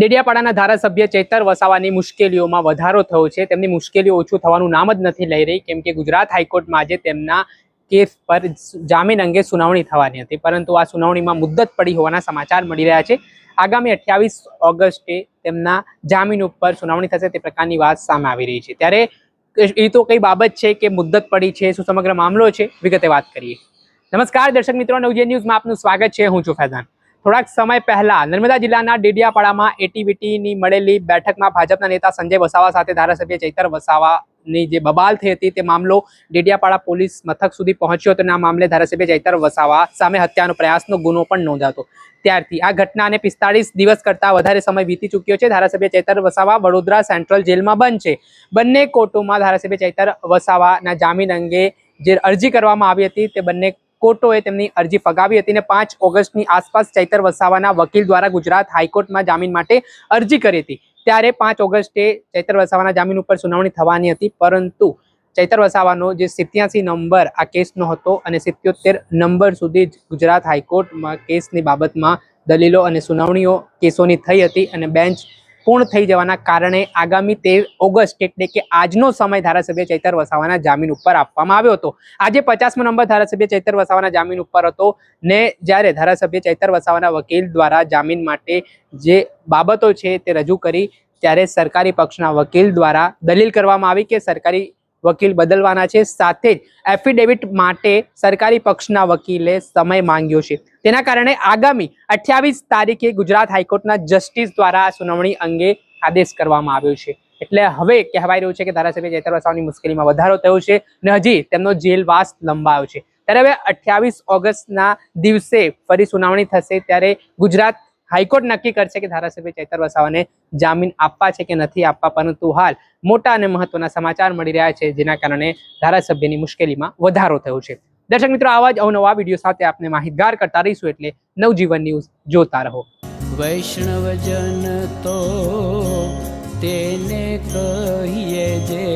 ડેડિયાપાડાના ધારાસભ્ય ચેતર વસાવાની મુશ્કેલીઓમાં વધારો થયો છે. તેમની મુશ્કેલીઓ ઓછું થવાનું નામ જ નથી લઈ રહી, કેમ કે ગુજરાત હાઈકોર્ટમાં આજે તેમના કેસ પર જામીન અંગે સુનાવણી થવાની હતી. પરંતુ આ સુનાવણીમાં મુદ્દત પડી હોવાના સમાચાર મળી રહ્યા છે. આગામી અઠ્યાવીસ ઓગસ્ટે તેમના જામીન ઉપર સુનાવણી થશે તે પ્રકારની વાત સામે આવી રહી છે. ત્યારે એ તો કઈ બાબત છે કે મુદ્દત પડી છે, શું સમગ્ર મામલો છે? વિગતે વાત કરીએ. નમસ્કાર, દર્શક મિત્રો નવજે ન્યૂઝમાં આપનું સ્વાગત છે. હું છું ફૈઝાન. થોડાક સમય પહેલા નર્મદા જિલ્લાના ડેડિયાપાડામાં એટીવીટીની મળેલી બેઠકમાં ભાજપના નેતા સંજય વસાવા સાથે ધારાસભ્ય ચૈતર વસાવાની જે બબાલ થઈ હતી તે મામલો ડેડિયાપાડા પોલીસ મથક સુધી પહોંચ્યો હતો અને આ મામલે ધારાસભ્ય ચૈતર વસાવા સામે હત્યાનો પ્રયાસનો ગુનો પણ નોંધાતો. ત્યારથી આ ઘટનાને પિસ્તાળીસ દિવસ કરતા વધારે સમય વીતી ચૂક્યો છે. ધારાસભ્ય ચૈતર વસાવા વડોદરા સેન્ટ્રલ જેલમાં બંધ છે. બંને કોર્ટોમાં ધારાસભ્ય ચૈતર વસાવાના જામીન અંગે જે અરજી કરવામાં આવી હતી તે બંને કોર્ટોએ તેમની અરજી ફગાવી હતી અને પાંચ ઓગસ્ટની આસપાસ ચૈતર વસાવાના વકીલ દ્વારા ગુજરાત હાઈકોર્ટમાં જામીન માટે અરજી કરી હતી. ત્યારે પાંચ ઓગસ્ટે ચૈતર વસાવાના જામીન ઉપર સુનાવણી થવાની હતી, પરંતુ ચૈતર વસાવાનો જે સિત્યાસી નંબર આ કેસનો હતો અને સિત્યોતેર નંબર સુધી જ ગુજરાત હાઈકોર્ટમાં કેસની બાબતમાં દલીલો અને સુનાવણીઓ કેસોની થઈ હતી અને બેન્ચ પૂર્ણ થઈ જવાના કારણે આગામી તેર ઓગસ્ટ એટલે કે આજનો સમય ધારાસભ્ય ચૈતર વસાવાના જામીન ઉપર આપવામાં આવ્યો હતો. આજે પચાસમો નંબર ધારાસભ્ય ચૈતર વસાવાના જામીન ઉપર હતો ને જ્યારે ધારાસભ્ય ચૈતર વસાવાના વકીલ દ્વારા જામીન માટે જે બાબતો છે તે રજૂ કરી ત્યારે સરકારી પક્ષના વકીલ દ્વારા દલીલ કરવામાં આવી કે સરકારી વકીલ બદલવાના છે. સાથે જ એફિડેવિટ માટે સરકારી પક્ષના વકીલે સમય માંગ્યો છે. તેના કારણે આગામી અઠ્યાવીસ તારીખે ગુજરાત હાઈકોર્ટના જસ્ટિસ દ્વારા સુનાવણી અંગે આદેશ કરવામાં આવ્યો છે. એટલે હવે કહેવાય રહ્યું છે કે ધારાસભ્ય ચેતર વસાવાની મુશ્કેલીમાં વધારો થયો છે અને હજી તેમનો જેલવાસ લંબાયો છે. ત્યારે હવે અઠ્યાવીસ ઓગસ્ટના દિવસે ફરી સુનાવણી થશે ત્યારે ગુજરાત હાઈકોર્ટ નક્કી કરશે કે ધારાસભ્ય ચૈતર વસાવાને જામીન આપવા છે કે નથી આપવા, પરંતુ હાલ મોટા અને મહત્વના સમાચાર મળી રહ્યા છે, જેના કારણે ધારાસભ્યની મુશ્કેલીમાં વધારો થયો છે. દર્શક મિત્રો, આવા જ અવનવા વીડિયો સાથે આપને માહિતગાર કરતા રહીશું એટલે નવજીવન ન્યૂઝ જોતા રહો. વૈષ્ણવજન તો તેને કહીએ જે